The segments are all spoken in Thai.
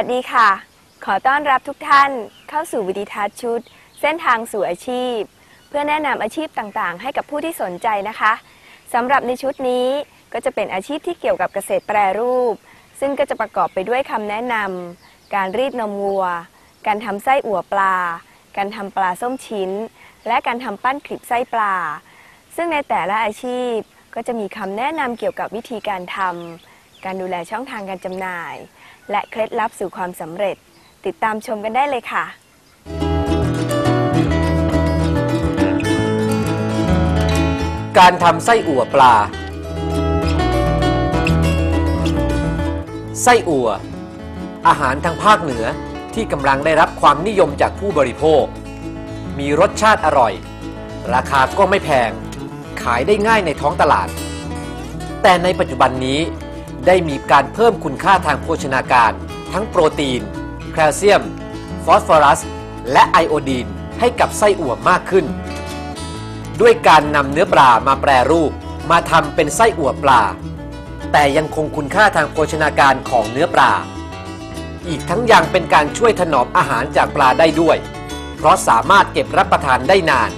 วัสดีค่ะ ขอต้อนรับทุกท่านเข้าสู่วิดีทัศน์ชุด เส้นทางสู่อาชีพ เพื่อแนะนำอาชีพต่างๆ ให้กับผู้ที่สนใจนะคะสำหรับในชุดนี้ก็จะเป็นอาชีพที่เกี่ยวกับเกษตรแปรรูป ซึ่งก็จะประกอบไปด้วยคำแนะนำการรีดนมวัว การทำไส้อั่วปลา การทำปลาส้มชิ้น และการทำปั้นคลิปไส้ปลา ซึ่งในแต่ละอาชีพก็จะมีคำแนะนำเกี่ยวกับวิธีการทำการดูแลช่องทางการจำหน่าย และเคล็ดลับสู่ความสำเร็จ ติดตามชมกันได้เลยค่ะ การทำไส้อั่วปลา ไส้อั่ว อาหารทางภาคเหนือที่กำลังได้รับความนิยมจากผู้บริโภค มีรสชาติอร่อย ราคาก็ไม่แพง ขายได้ง่ายในท้องตลาด แต่ในปัจจุบันนี้ ได้มีการเพิ่มคุณค่าทางโภชนาการ ทั้งโปรตีน แคลเซียม ฟอสฟอรัส และไอโอดีน ให้กับไส้อั่วมากขึ้น ด้วยการนำเนื้อปลามาแปรรูป มาทำเป็นไส้อั่วปลา แต่ยังคงคุณค่าทางโภชนาการของเนื้อปลา อีกทั้งยังเป็นการช่วยถนอมอาหารจากปลาได้ด้วย เพราะสามารถเก็บรับประทานได้นาน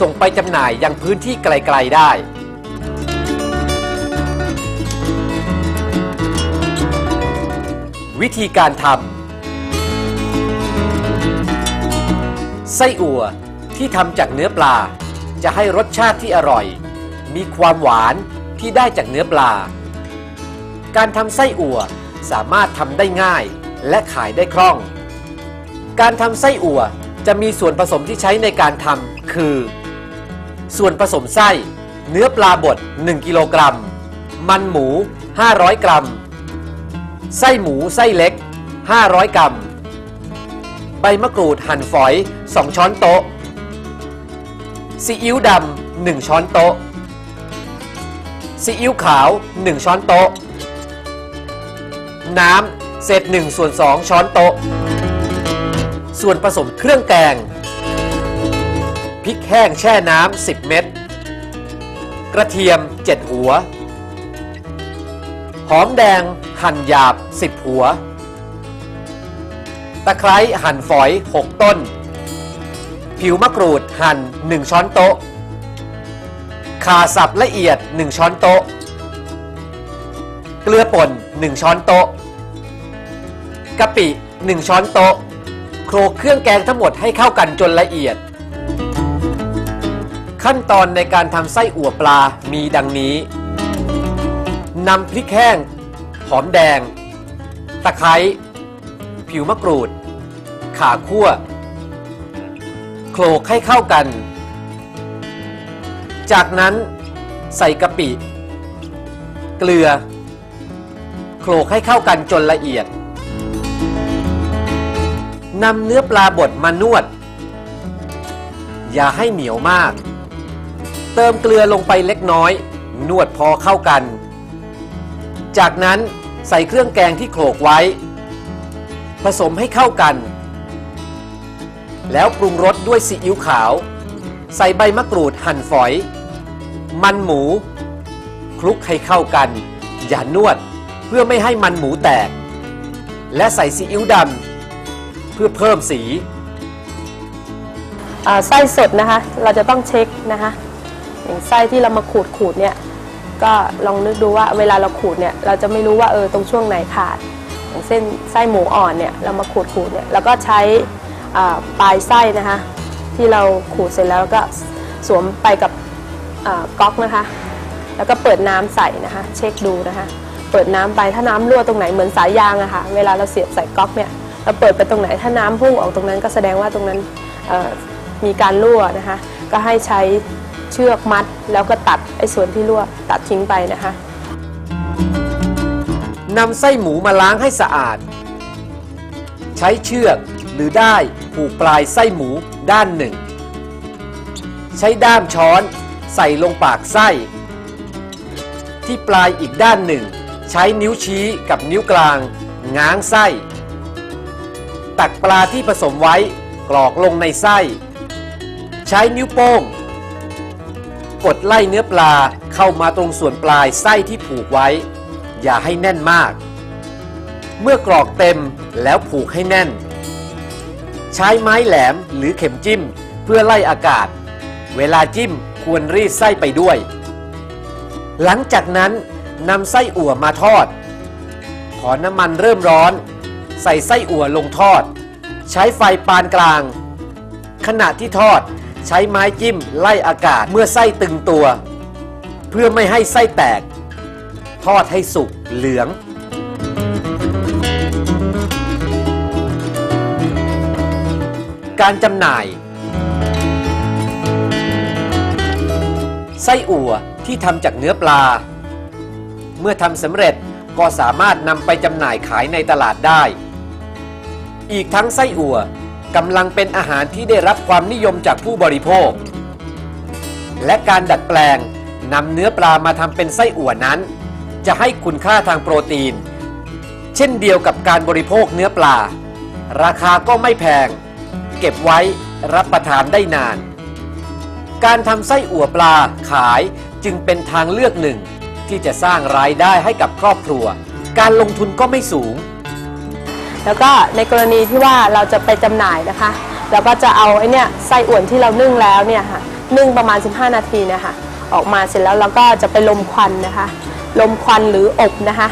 ส่งไปจำหน่ายยังพื้นที่ไกลๆได้ วิธีการทำไส้อั่วที่ทำจากเนื้อปลา จะให้รสชาติที่อร่อย มีความหวานที่ได้จากเนื้อปลา การทำไส้อั่วสามารถทำได้ง่ายและขายได้คล่อง การทำไส้อั่วจะมีส่วนผสมที่ใช้ในการทำคือ ส่วนผสมไส้ เนื้อปลาบด 1 กิโลกรัม มันหมู 500 กรัม ไส้หมูไส้เล็ก 500 กรัม ใบมะกรูดหั่นฝอย 2 ช้อนโต๊ะ ซีอิ๊วดำ 1 ช้อนโต๊ะ ซีอิ๊วขาว 1 ช้อนโต๊ะ น้ำเศษ1ส่วน2ช้อนโต๊ะ ส่วนผสมเครื่องแกง พริกแห้งแช่น้ำ 10 เม็ด กระเทียม 7 หัว หอมแดงหั่นหยาบ 10 หัว ตะไคร้หั่นฝอย 6 ต้น ผิวมะกรูดหั่น 1 ช้อนโต๊ะข่าสับละเอียด 1 ช้อนโต๊ะ เกลือป่น 1 ช้อนโต๊ะกะปิ 1 ช้อนโต๊ะโขลกเครื่องแกงทั้งหมดให้เข้ากันจนละเอียด ขั้นตอนในการทำไส้อั่วปลามีดังนี้ นำพริกแห้ง หอมแดง ตะไคร้ ผิวมะกรูดข่าคั่ว โขลกให้เข้ากัน จากนั้นใส่กะปิ เกลือ โขลกให้เข้ากันจนละเอียดนำเนื้อปลาบดมานวด อย่าให้เหนียวมาก เติมเกลือลงไปเล็กน้อย นวดพอเข้ากัน จากนั้นใส่เครื่องแกงที่โขลกไว้ ผสมให้เข้ากัน แล้วปรุงรสด้วยซีอิ๊วขาว ใส่ใบมะกรูดหั่นฝอย มันหมู คลุกให้เข้ากัน อย่านวดเพื่อไม่ให้มันหมูแตก และใส่ซีอิ๊วดำเพื่อเพิ่มสีไส้สดนะคะ เราจะต้องเช็คนะคะอย่างไส้ที่เรามาขูดขูดเนี่ย ก็ลองนึกดูว่าเวลาเราขูดเนี่ยเราจะไม่รู้ว่าเออตรงช่วงไหนขาดอย่างเส้นไส้หมูอ่อนเนี่ยเรามาขูดขูดเนี่ยแล้วก็ใช้ปลายไส้นะคะที่เราขูดเสร็จแล้วก็สวมไปกับก๊อกนะคะ แล้วก็เปิดน้ำใส่นะคะ เช็คดูนะคะ เปิดน้ำไปถ้าน้ำรั่วตรงไหนเหมือนสายยางอะค่ะเวลาเราเสียบใส่ก๊อกเนี่ยเราเปิดไปตรงไหนถ้าน้ำพุ่งออกตรงนั้นก็แสดงว่าตรงนั้นมีการรั่วนะคะ ก็ให้ใช้เชือกมัด แล้วก็ตัดไอ้ส่วนที่รั่วตัดทิ้งไปนะคะนำไส้หมูมาล้างให้สะอาด ใช้เชือกหรือได้ผูกปลายไส้หมูด้านหนึ่ง ใช้ด้ามช้อนใส่ลงปากไส้ ที่ปลายอีกด้านหนึ่ง ใช้นิ้วชี้กับนิ้วกลาง ง้างไส้ ตักปลาที่ผสมไว้กรอกลงในไส้ ใช้นิ้วโป้ง กดไล่เนื้อปลาเข้ามาตรงส่วนปลายไส้ที่ผูกไว้ อย่าให้แน่นมาก เมื่อกรอกเต็มแล้วผูกให้แน่น ใช้ไม้แหลมหรือเข็มจิ้มเพื่อไล่อากาศ เวลาจิ้มควรรีดไส้ไปด้วย หลังจากนั้นนำไส้อั่วมาทอดพอน้ำมันเริ่มร้อน ใส่ไส้อั่วลงทอด ใช้ไฟปานกลาง ขณะที่ทอด ใช้ไม้จิ้มไล่อากาศเมื่อไส้ตึงตัว เพื่อไม่ให้ไส้แตก ทอดให้สุกเหลือง การจำหน่าย ไส้อั่วที่ทำจากเนื้อปลา เมื่อทำสำเร็จก็สามารถนำไปจำหน่ายขายในตลาดได้ อีกทั้งไส้อั่ว กำลังเป็นอาหารที่ได้รับความนิยมจากผู้บริโภค และการดัดแปลงนำเนื้อปลามาทำเป็นไส้อั่วนั้น จะให้คุณค่าทางโปรตีน เช่นเดียวกับการบริโภคเนื้อปลา ราคาก็ไม่แพง เก็บไว้รับประทานได้นาน การทำไส้อั่วปลาขายจึงเป็นทางเลือกหนึ่ง ที่จะสร้างรายได้ให้กับครอบครัว การลงทุนก็ไม่สูง แล้วก็ในกรณีที่ว่าเราจะไปจำหน่ายนะคะเราก็จะเอาไอ้เนี่ยไส้อ่วที่เรานึ่งแล้วเนี่ยค่ะนึ่งประมาณ 15 นาทีนะคะออกมาเสร็จแล้วเราก็จะไปลมควันนะคะ ลมควันหรืออบนะคะ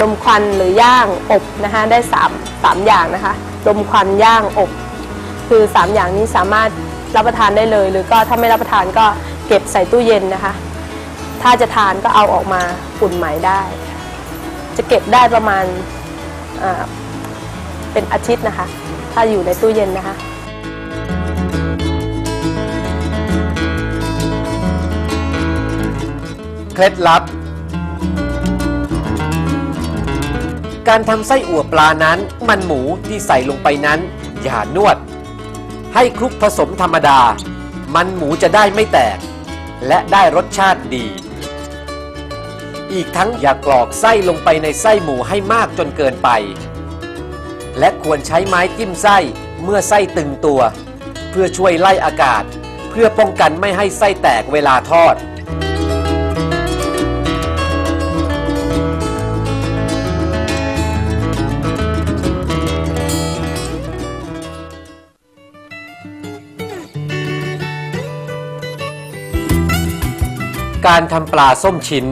ลมควันหรือย่างอบนะคะได้3 3อย่างนะคะลมควันย่างอบคือ 3 อย่างนี้สามารถรับประทานได้เลย หรือก็ถ้าไม่รับประทานก็เก็บใส่ตู้เย็นนะคะ ถ้าจะทานก็เอาออกมาอุ่นใหม่ได้ จะเก็บได้ประมาณอ่า เป็นอาทิตย์นะคะ ถ้าอยู่ในตู้เย็นนะคะ เคล็ดลับ การทำไส้อั่วปลานั้น มันหมูที่ใส่ลงไปนั้น อย่านวด ให้คลุกผสมธรรมดา มันหมูจะได้ไม่แตก และได้รสชาติดีอีกทั้งอย่ากรอกไส้ลงไปในไส้หมูให้มากจนเกินไป และควรใช้ไม้จิ้มไส้เมื่อไส้ตึงตัว เพื่อช่วยไล่อากาศ เพื่อป้องกันไม่ให้ไส้แตกเวลาทอด การทำปลาส้มชิ้น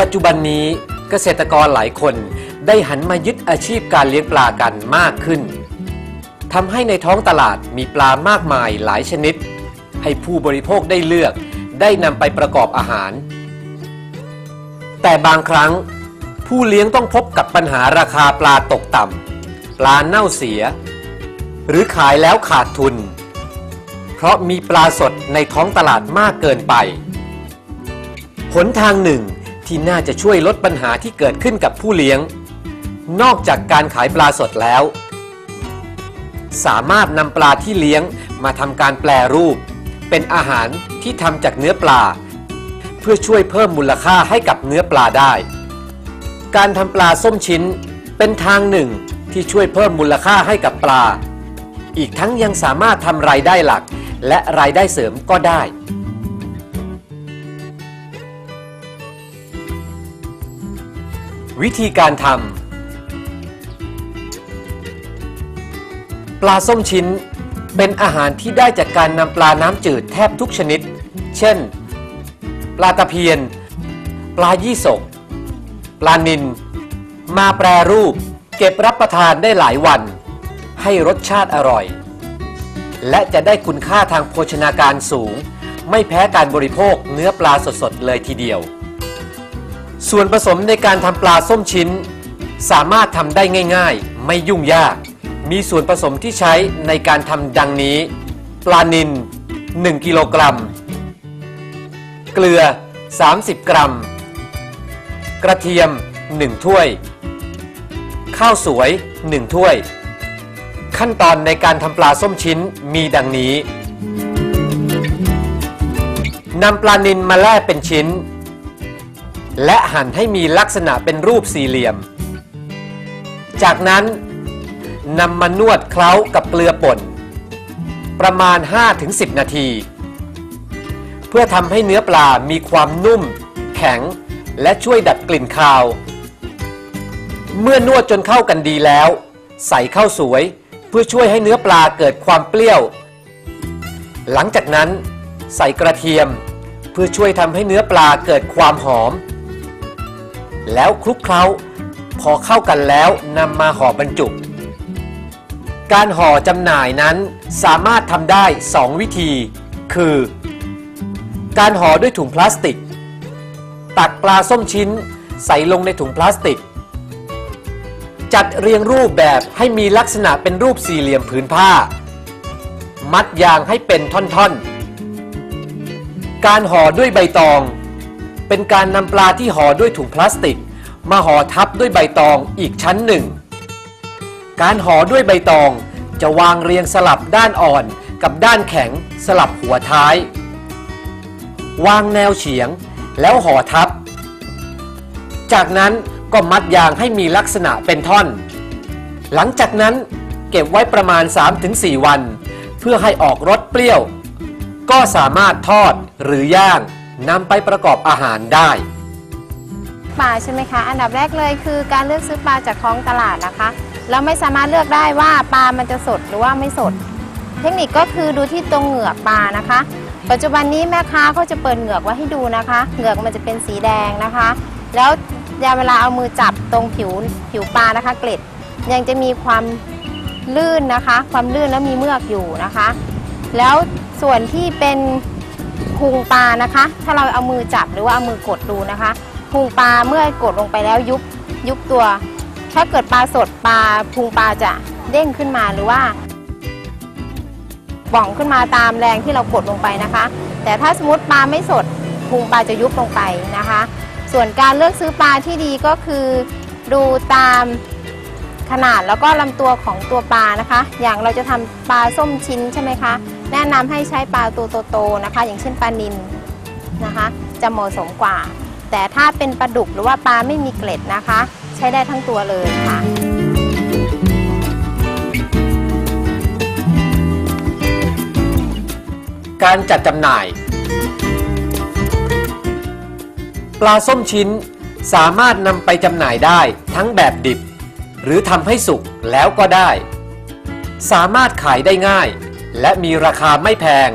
ปัจจุบันนี้เกษตรกรหลายคน ได้หันมายึดอาชีพการเลี้ยงปลากันมากขึ้นทำให้ในท้องตลาดมีปลามากมายหลายชนิด ให้ผู้บริโภคได้เลือกได้นำไปประกอบอาหาร แต่บางครั้งผู้เลี้ยงต้องพบกับปัญหาราคาปลาตกต่ำปลาเน่าเสีย หรือขายแล้วขาดทุน เพราะมีปลาสดในท้องตลาดมากเกินไป หนทางหนึ่งที่น่าจะช่วยลดปัญหาที่เกิดขึ้นกับผู้เลี้ยง นอกจากการขายปลาสดแล้ว สามารถนำปลาที่เลี้ยงมาทำการแปลรูป เป็นอาหารที่ทำจากเนื้อปลา เพื่อช่วยเพิ่มมูลค่าให้กับเนื้อปลาได้ การทำปลาส้มชิ้นเป็นทางหนึ่งที่ช่วยเพิ่มมูลค่าให้กับปลา อีกทั้งยังสามารถทำรายได้หลัก และรายได้เสริมก็ได้วิธีการท ปลาส้มชิ้นเป็นอาหารที่ได้จากการนำปลาน้ำจืดแทบทุกชนิด เช่น ปลาตะเพียน ปลายี่สก ปลานิลมาแปรรูป เก็บรับประทานได้หลายวัน ให้รสชาติอร่อย และจะได้คุณค่าทางโภชนาการสูง ไม่แพ้การบริโภคเนื้อปลาสดๆเลยทีเดียว ส่วนผสมในการทำปลาส้มชิ้น สามารถทำได้ง่าย ๆ ไม่ยุ่งยาก มีส่วนผสมที่ใช้ในการทำดังนี้ ปลานิล1กิโลกรัม เกลือ 30 กรัม กระเทียม 1 ถ้วย ข้าวสวย 1 ถ้วย ขั้นตอนในการทำปลาส้มชิ้นมีดังนี้นำปลานิลมาแล่เป็นชิ้น และหั่นให้มีลักษณะเป็นรูปสี่เหลี่ยม จากนั้น นำมานวดเคล้ากับเกลือป่น ประมาณ 5-10 นาที เพื่อทำให้เนื้อปลามีความนุ่ม แข็ง และช่วยดับกลิ่นคาว เมื่อนวดจนเข้ากันดีแล้ว ใส่ข้าวสวยเพื่อช่วยให้เนื้อปลาเกิดความเปรี้ยว หลังจากนั้น ใส่กระเทียม เพื่อช่วยทำให้เนื้อปลาเกิดความหอม แล้วคลุกเคล้า พอเข้ากันแล้วนำมาห่อบรรจุ การห่อจำหน่ายนั้นสามารถทำได้ 2 วิธี คือ การห่อด้วยถุงพลาสติก ตักปลาส้มชิ้น ใส่ลงในถุงพลาสติก จัดเรียงรูปแบบให้มีลักษณะเป็นรูปสี่เหลี่ยมผืนผ้า มัดยางให้เป็นท่อนๆ การห่อด้วยใบตอง เป็นการนำปลาที่ห่อด้วยถุงพลาสติก มาห่อทับด้วยใบตองอีกชั้นหนึ่ง การห่อด้วยใบตอง จะวางเรียงสลับด้านอ่อนกับด้านแข็งสลับหัวท้าย วางแนวเฉียงแล้วห่อทับ จากนั้นก็มัดยางให้มีลักษณะเป็นท่อน หลังจากนั้นเก็บไว้ประมาณ 3-4 วัน เพื่อให้ออกรสเปรี้ยว ก็สามารถทอดหรือย่างนำไปประกอบอาหารได้ ปลาใช่ไหมคะ อันดับแรกเลยคือการเลือกซื้อปลาจากท้องตลาดนะคะ เราไม่สามารถเลือกได้ว่าปลามันจะสดหรือว่าไม่สด เทคนิคก็คือดูที่ตรงเหงือกปลานะคะ ปัจจุบันนี้แม่ค้าเขาจะเปิดเหงือกไว้ให้ดูนะคะ เหงือกมันจะเป็นสีแดงนะคะ แล้วเวลาเอามือจับตรงผิวผิวปลานะคะ เกล็ด ยังจะมีความลื่นนะคะ ความลื่นแล้วมีเมือกอยู่นะคะ แล้วส่วนที่เป็นพุงปลานะคะ ถ้าเราเอามือจับหรือว่าเอามือกดดูนะคะ พุงปลาเมื่อกดลงไปแล้วยุบยุบตัว ถ้าเกิดปลาสดปลาพุงปลาจะเด้งขึ้นมาหรือว่าป่องขึ้นมาตามแรงที่เรากดลงไปนะคะ แต่ถ้าสมมติปลาไม่สดพุงปลาจะยุบลงไปนะคะ ส่วนการเลือกซื้อปลาที่ดีก็คือ ดูตามขนาดแล้วก็ลำตัวของตัวปลานะคะ อย่างเราจะทำปลาส้มชิ้นใช่ไหมคะ แนะนำให้ใช้ปลาตัวโตๆนะคะ อย่างเช่นปลานิลนะคะ จะเหมาะสมกว่า แต่ถ้าเป็นปลาดุกหรือว่าปลาไม่มีเกล็ดนะคะ ใช้ได้ทั้งตัวเลยค่ะการจัดจำหน่าย ปลาส้มชิ้นสามารถนำไปจำหน่ายได้ทั้งแบบดิบ หรือทำให้สุกแล้วก็ได้ สามารถขายได้ง่าย และมีราคาไม่แพง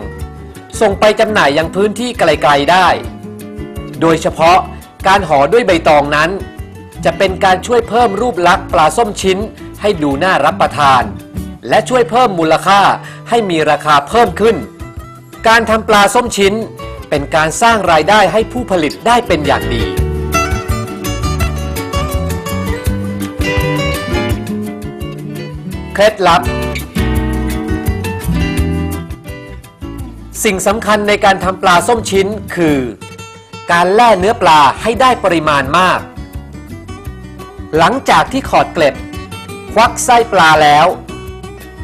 ส่งไปจำหน่ายยังพื้นที่ไกลๆได้ โดยเฉพาะการห่อด้วยใบตองนั้น จะเป็นการช่วยเพิ่มรูปลักษณ์ปลาส้มชิ้นให้ดูน่ารับประทาน และช่วยเพิ่มมูลค่าให้มีราคาเพิ่มขึ้น การทำปลาส้มชิ้น เป็นการสร้างรายได้ให้ผู้ผลิตได้เป็นอย่างดี เคล็ดลับ สิ่งสำคัญในการทำปลาส้มชิ้นคือ การแล่เนื้อปลาให้ได้ปริมาณมาก หลังจากที่ขอดเกล็ด ควักไส้ปลาแล้ว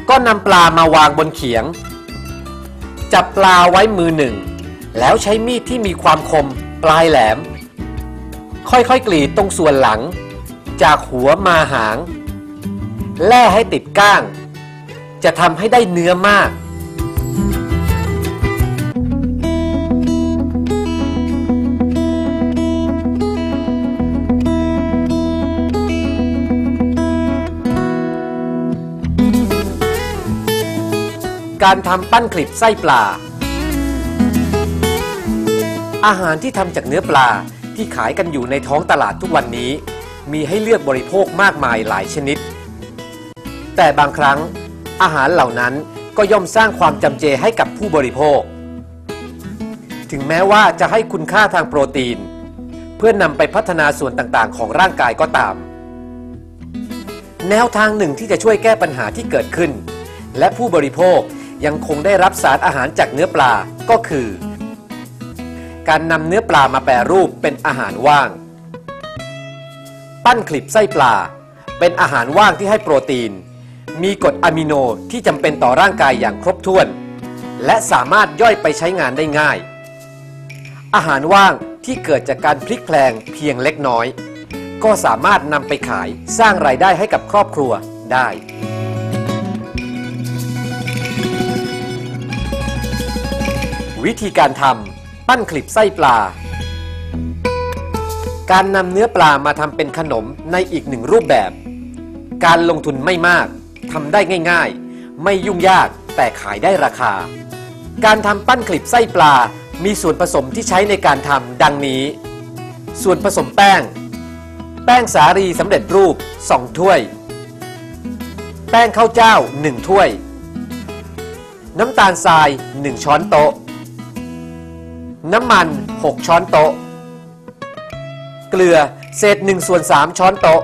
ก็นำปลามาวางบนเขียง จับปลาไว้มือหนึ่ง แล้วใช้มีดที่มีความคมปลายแหลม ค่อยๆกรีดตรงส่วนหลัง จากหัวมาหาง แล่ให้ติดก้าง จะทำให้ได้เนื้อมาก การทำปั้นคลิปไส้ปลา อาหารที่ทำจากเนื้อปลาที่ขายกันอยู่ในท้องตลาดทุกวันนี้ มีให้เลือกบริโภคมากมายหลายชนิด แต่บางครั้งอาหารเหล่านั้นก็ย่อมสร้างความจำเจให้กับผู้บริโภค ถึงแม้ว่าจะให้คุณค่าทางโปรตีน เพื่อนนำไปพัฒนาส่วนต่างๆ ของร่างกายก็ตาม แนวทางหนึ่งที่จะช่วยแก้ปัญหาที่เกิดขึ้น และผู้บริโภค ยังคงได้รับสารอาหารจากเนื้อปลาก็คือ การนำเนื้อปลามาแปรรูปเป็นอาหารว่าง ปั้นคลิปไส้ปลา เป็นอาหารว่างที่ให้โปรตีน มีกรดอะมิโนที่จำเป็นต่อร่างกายอย่างครบถ้วน และสามารถย่อยไปใช้งานได้ง่าย อาหารว่างที่เกิดจากการพลิกแพลงเพียงเล็กน้อย ก็สามารถนำไปขายสร้างรายได้ให้กับครอบครัวได้ วิธีการทำปั้นคลิปไส้ปลา การนำเนื้อปลามาทำเป็นขนมในอีกหนึ่งรูปแบบ การลงทุนไม่มากทำได้ง่ายๆ ไม่ยุ่งยากแต่ขายได้ราคา การทำปั้นคลิปไส้ปลา มีส่วนผสมที่ใช้ในการทำดังนี้ ส่วนผสมแป้ง แป้งสาลีสำเร็จรูป 2 ถ้วย แป้งข้าวเจ้า 1 ถ้วยน้ำตาลทราย 1 ช้อนโต๊ะ น้ำมัน 6 ช้อนโต๊ะ เกลือเศษ1ส่วน3ช้อนโต๊ะ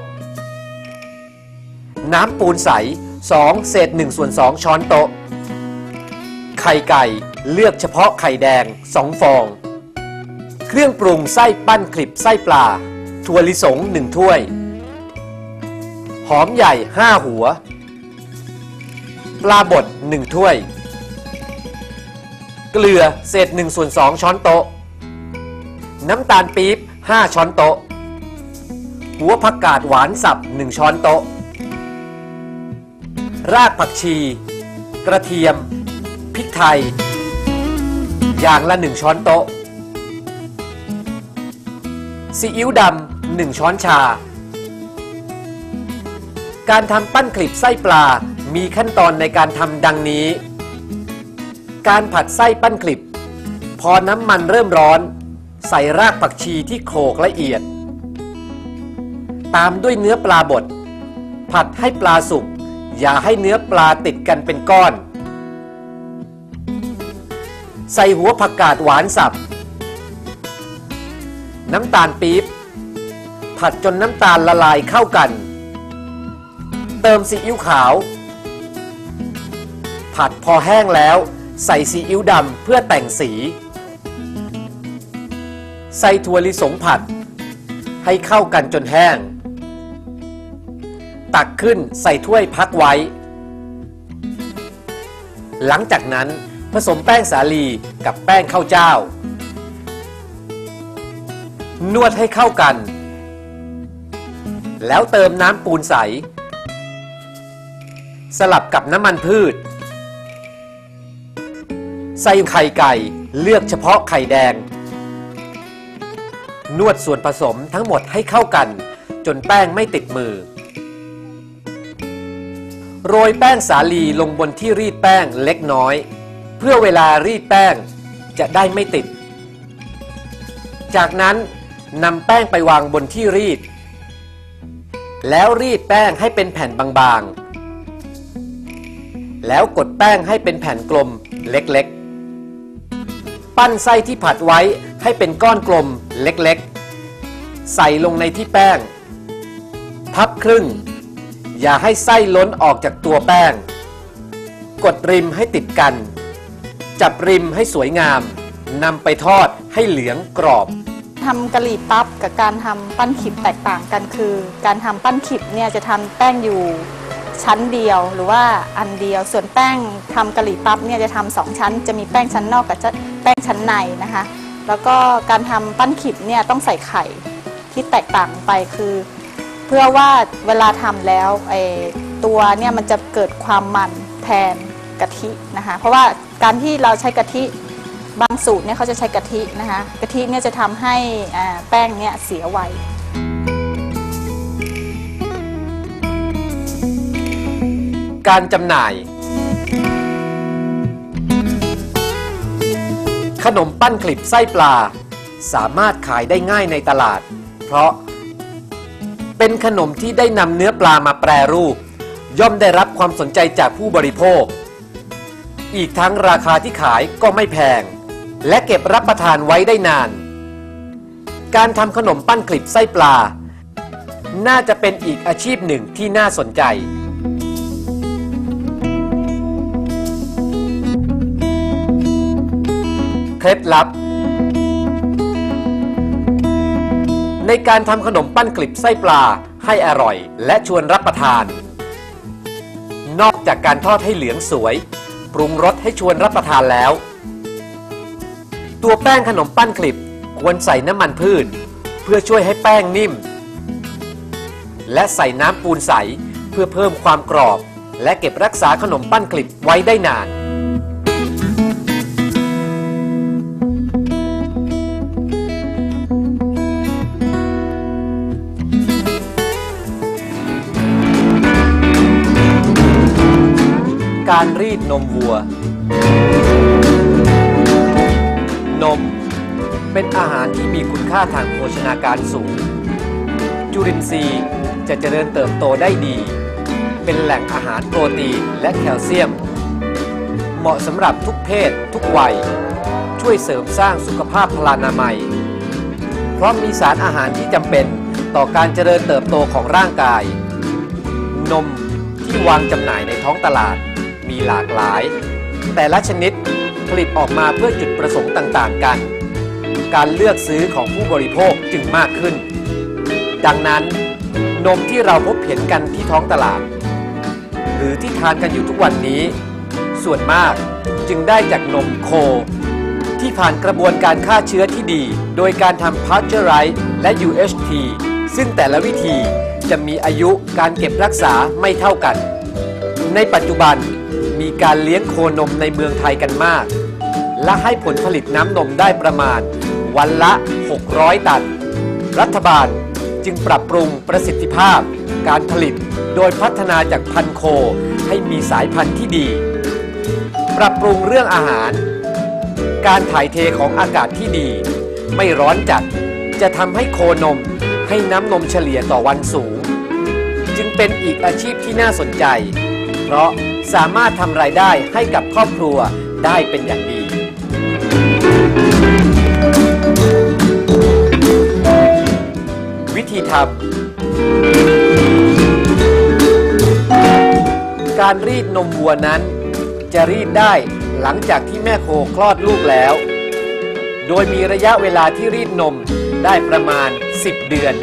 น้ำปูนใส 2 เศษ1ส่วน2ช้อนโต๊ะ ไข่ไก่เลือกเฉพาะไข่แดง 2 ฟอง เครื่องปรุงไส้ปั้นคลิปไส้ปลา ถั่วลิสง 1 ถ้วย หอมใหญ่ 5 หัว ปลาบด 1 ถ้วย เกลือเศษ1ส่วน2ช้อนโต๊ะ น้ำตาลปี๊บ 5 ช้อนโต๊ะ หัวผักกาดหวานสับ 1 ช้อนโต๊ะ รากผักชี กระเทียม พริกไทย อย่างละ 1 ช้อนโต๊ะ ซีอิ๊วดำ 1 ช้อนชา การทำปั้นคลิปไส้ปลา มีขั้นตอนในการทำดังนี้ การผัดไส้ปั้นคลิปพอน้ำมันเริ่มร้อน ใส่รากผักชีที่โขลกละเอียด ตามด้วยเนื้อปลาบด ผัดให้ปลาสุก อย่าให้เนื้อปลาติดกันเป็นก้อน ใส่หัวผักกาดหวานสับ น้ำตาลปี๊บ ผัดจนน้ำตาลละลายเข้ากัน เติมซีอิ๊วขาวผัดพอแห้งแล้ว ใส่ซีอิ๊วดำเพื่อแต่งสี ใส่ถั่วลิสงผัด ให้เข้ากันจนแห้ง ตักขึ้นใส่ถ้วยพักไว้ หลังจากนั้นผสมแป้งสาลีกับแป้งข้าวเจ้า นวดให้เข้ากัน แล้วเติมน้ำปูนใส สลับกับน้ำมันพืช ใส่ไข่ไก่ เลือกเฉพาะไข่แดง นวดส่วนผสมทั้งหมดให้เข้ากัน จนแป้งไม่ติดมือ โรยแป้งสาลีลงบนที่รีดแป้งเล็กน้อย เพื่อเวลารีดแป้งจะได้ไม่ติด จากนั้นนำแป้งไปวางบนที่รีด แล้วรีดแป้งให้เป็นแผ่นบางๆ แล้วกดแป้งให้เป็นแผ่นกลมเล็กๆ ปั้นไส้ที่ผัดไว้ให้เป็นก้อนกลมเล็กๆ ใส่ลงในที่แป้ง พับครึ่ง อย่าให้ไส้ล้นออกจากตัวแป้ง กดริมให้ติดกัน จับริมให้สวยงามนำไปทอดให้เหลืองกรอบทำกะหรี่ปั๊บกับการทำปั้นขิบแตกต่างกันคือ การทำปั้นขิบเนี่ยจะทำแป้งอยู่ ชั้นเดียวหรือว่าอันเดียว ส่วนแป้งทำกะหรี่ปั๊บเนี่ยจะทำสองชั้น จะมีแป้งชั้นนอกกับแป้งชั้นในนะคะ แล้วก็การทำปั้นขิบเนี่ยต้องใส่ไข่ที่แตกต่างไปคือ เพื่อว่าเวลาทำแล้วไอ้ตัวเนี่ยมันจะเกิดความมันแทนกะทินะคะ เพราะว่าการที่เราใช้กะทิบางสูตรเนี่ยเขาจะใช้กะทินะคะกะทิเนี่ยจะทำให้แป้งเนี่ยเสียไว การจำหน่าย ขนมปั้นคลิปไส้ปลา สามารถขายได้ง่ายในตลาด เพราะเป็นขนมที่ได้นำเนื้อปลามาแปรรูป ย่อมได้รับความสนใจจากผู้บริโภค อีกทั้งราคาที่ขายก็ไม่แพง และเก็บรับประทานไว้ได้นาน การทำขนมปั้นคลิปไส้ปลา น่าจะเป็นอีกอาชีพหนึ่งที่น่าสนใจ ล็ดลับ ในการทำขนมปั้นกลิบไส้ปลาให้อร่อย และชวนรับประทาน นอกจากการทอดให้เหลืองสวย ปรุงรสให้ชวนรับประทานแล้ว ตัวแป้งขนมปั้นคลิปควรใส่น้ำมันพืช เพื่อช่วยให้แป้งนิ่ม และใส่น้ำปูนใสเพื่อเพิ่มความกรอบ และเก็บรักษาขนมปั้นกลิบไว้ได้นาน การรีดนมวัว นม เป็นอาหารที่มีคุณค่าทางโภชนาการสูง จุลินทรีย์จะเจริญเติบโตได้ดี เป็นแหล่งอาหารโปรตีนและแคลเซียม เหมาะสำหรับทุกเพศทุกวัย ช่วยเสริมสร้างสุขภาพพลานามัย เพราะมีสารอาหารที่จำเป็นต่อการเจริญเติบโตของร่างกาย นมที่วางจำหน่ายในท้องตลาด มีหลากหลาย แต่ละชนิดผลิตออกมาเพื่อจุดประสงค์ต่างๆกัน การเลือกซื้อของผู้บริโภคจึงมากขึ้น ดังนั้น นมที่เราพบเห็นกันที่ท้องตลาด หรือที่ทานกันอยู่ทุกวันนี้ ส่วนมากจึงได้จากนมโค ที่ผ่านกระบวนการฆ่าเชื้อที่ดี โดยการทำ Pasteurize และ UHT ซึ่งแต่ละวิธีจะมีอายุการเก็บรักษาไม่เท่ากัน ในปัจจุบัน มีการเลี้ยงโคนมในเมืองไทยกันมาก และให้ผลผลิตน้ำนมได้ประมาณ วันละ 600 ตัน รัฐบาลจึงปรับปรุงประสิทธิภาพ การผลิตโดยพัฒนาจากพันโคให้มีสายพันธุ์ที่ดี ปรับปรุงเรื่องอาหาร การถ่ายเทของอากาศที่ดี ไม่ร้อนจัดจะทำให้โคนมให้น้ำนมเฉลี่ยต่อวันสูง จึงเป็นอีกอาชีพที่น่าสนใจ เพราะ สามารถทำรายได้ให้กับครอบครัวได้เป็นอย่างดี วิธีทำการรีดนมวัวนั้น จะรีดได้หลังจากที่แม่โคคลอดลูกแล้ว โดยมีระยะเวลาที่รีดนมได้ประมาณ 10 เดือน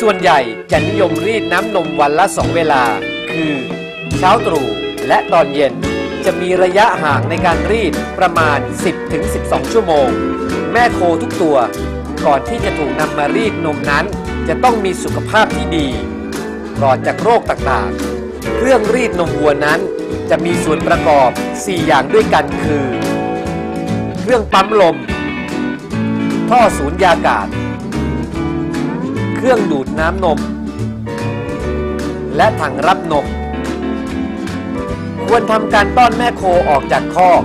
ส่วนใหญ่จะนิยมรีดน้ำนมวันละ2เวลา คือ เช้าตรู่ และตอนเย็นจะมีระยะห่างในการรีดประมาณ 10-12 ชั่วโมง แม่โคทุกตัว ก่อนที่จะถูกนำมารีดนมนั้น จะต้องมีสุขภาพที่ดีปลอดจากโรคต่างๆ เครื่องรีดนมวัวนั้น จะมีส่วนประกอบ 4 อย่างด้วยกันคือ เครื่องปั๊มลม ท่อสูญญากาศ เครื่องดูดน้ำนม และถังรับนม ควรทำการต้อนแม่โคออกจากคอก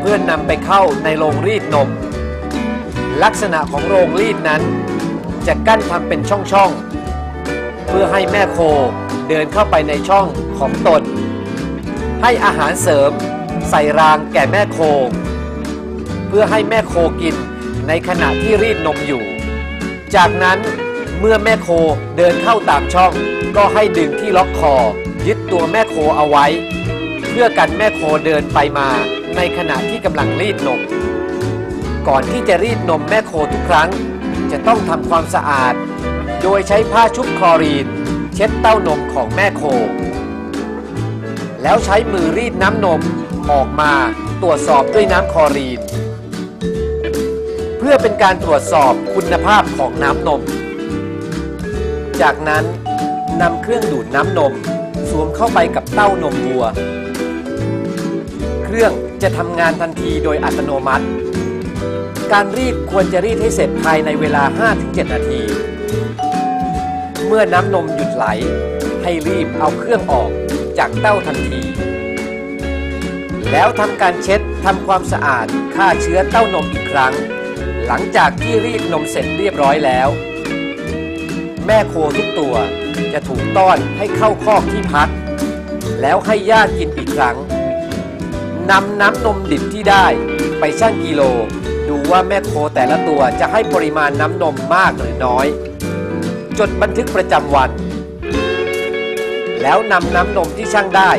เพื่อนนำไปเข้าในโรงรีดนม ลักษณะของโรงรีดนั้น จะกั้นทำเป็นช่องๆ เพื่อให้แม่โคเดินเข้าไปในช่องของตน ให้อาหารเสริมใส่รางแก่แม่โค เพื่อให้แม่โคกินในขณะที่รีดนมอยู่ จากนั้น เมื่อแม่โคเดินเข้าตามช่อง ก็ให้ดึงที่ล็อกคอ ยึดตัวแม่โคเอาไว้ เพื่อกันแม่โคเดินไปมา ในขณะที่กำลังรีดนม ก่อนที่จะรีดนมแม่โคทุกครั้ง จะต้องทำความสะอาด โดยใช้ผ้าชุบคลอรีน เช็ดเต้านมของแม่โค แล้วใช้มือรีดน้ำนมออกมาตรวจสอบด้วยน้ำคลอรีน เพื่อเป็นการตรวจสอบคุณภาพของน้ำนม จากนั้นนำเครื่องดูดน้ำนม สวมเข้าไปกับเต้านมวัว เครื่องจะทำงานทันทีโดยอัตโนมัติ การรีดควรจะรีดให้เสร็จภายในเวลา 5-7 นาที เมื่อน้ำนมหยุดไหล ให้รีบเอาเครื่องออกจากเต้าทันที แล้วทำการเช็ดทำความสะอาดฆ่าเชื้อเต้านมอีกครั้ง หลังจากที่รีดนมเสร็จเรียบร้อยแล้ว แม่โคทุกตัวจะถูกต้อนให้เข้าคอกที่พัก แล้วให้ญาติกินอีกครั้งนำน้ำนมดิบที่ได้ไปชั่งกิโล ดูว่าแม่โคแต่ละตัวจะให้ปริมาณน้ำนมมากหรือน้อย จดบันทึกประจำวัน แล้วนำน้ำนมที่ชั่งได้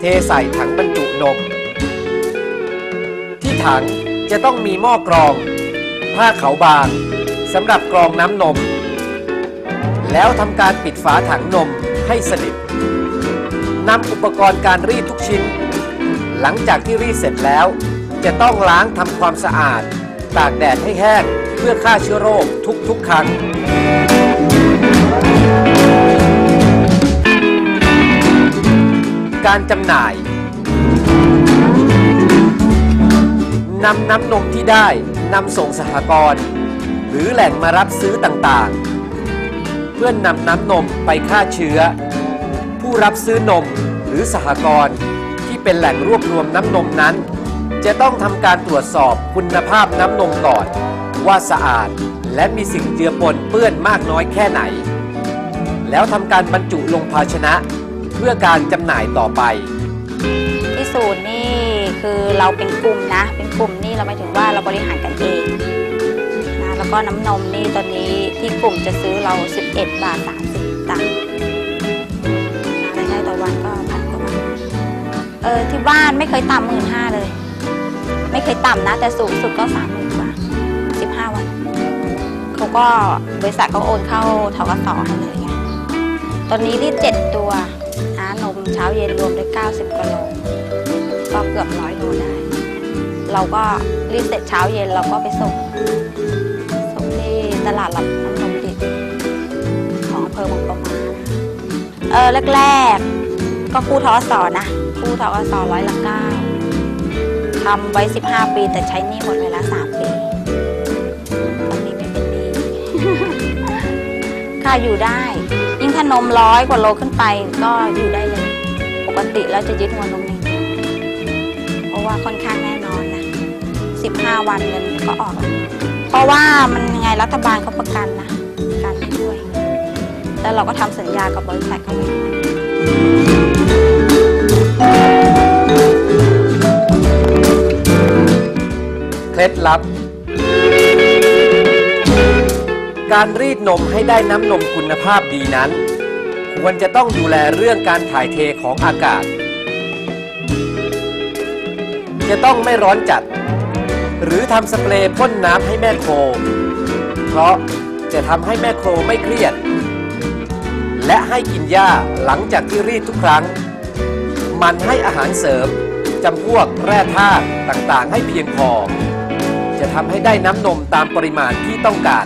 เทใส่ถังบรรจุนม ที่ถังจะต้องมีหม้อกรอง ผ้าขาวบางสำหรับกรองน้ำนม แล้วทำการปิดฝาถังนมให้สนิทนำอุปกรณ์การรีดทุกชิ้น หลังจากที่รีดเสร็จแล้ว จะต้องล้างทำความสะอาด ตากแดดให้แห้งเพื่อฆ่าเชื้อโรคทุกๆ ครั้ง การจำหน่ายนำน้ำนมที่ได้นำส่งสหกรณ์หรือแหล่งมารับซื้อต่างๆ เพื่อนนำน้ำนมไปฆ่าเชื้อ ผู้รับซื้อนมหรือสหกรณ์ที่เป็นแหล่งรวบรวมน้ำนมนั้น จะต้องทำการตรวจสอบคุณภาพน้ำนมก่อน ว่าสะอาดและมีสิ่งเจือปนเปื้อนมากน้อยแค่ไหน แล้วทำการบรรจุลงภาชนะเพื่อการจำหน่ายต่อไป ที่ศูนย์นี่คือเราเป็นกลุ่มนะ เป็นกลุ่มนี่เราหมายถึงว่าเราบริหารกันเอง แล้วก็น้ำนมนี่ตอนนี้ที่กลุ่มจะซื้อเรา 11 บาท 30ตังค์รายได้ต่อวันก็พันกว่าบาทเออที่บ้านไม่เคยต่ำหมื่นห้าเลย ไม่เคยต่ำนะ แต่สูงสุดก็สามหมื่นกว่าสิบห้าวัน เขาก็บริษัทเขาโอนเข้าทกสให้เลยไงตอนนี้รีดเจ็ดตัวนะนมเช้าเย็นรวมได้90กิโลก็เกือบร้อยโลได้ เราก็รีดเสร็จเช้าเย็นเราก็ไปส่ง ตลาดรับน้ำนมดิบของอำเภอบางปะมาเออแรกๆก็กู้ทอสอนะกู้ทอสอร้อยละเก้าทำไว้ 15 ปี แต่ใช้หนี้หมดเวลา3ปีตอนนี้ไม่เป็นหนี้ค่าอยู่ได้ ยิ่งถ้านมร้อยกว่าโลขึ้นไปก็อยู่ได้เลย ปกติแล้วจะยึดหัวนมอย่างเดียวเพราะว่าค่อนข้างแน่นอนนะ 15 วันเงินก็ออกแล้ว เพราะว่ามันยังไงรัฐบาลเขาประกันนะประกันให้ด้วย แล้วเราก็ทำสัญญากับบริษัทเขาไว้เคล็ดลับ การรีดนมให้ได้น้ำนมคุณภาพดีนั้น ควรจะต้องดูแลเรื่องการถ่ายเทของอากาศ จะต้องไม่ร้อนจัด หรือทำสเปรย์พ่นน้ำให้แม่โค เพราะจะทำให้แม่โคไม่เครียด และให้กินหญ้าหลังจากที่รีดทุกครั้ง มันให้อาหารเสริมจำพวกแร่ธาตุต่างๆ ให้เพียงพอ จะทำให้ได้น้ำนมตามปริมาณที่ต้องการ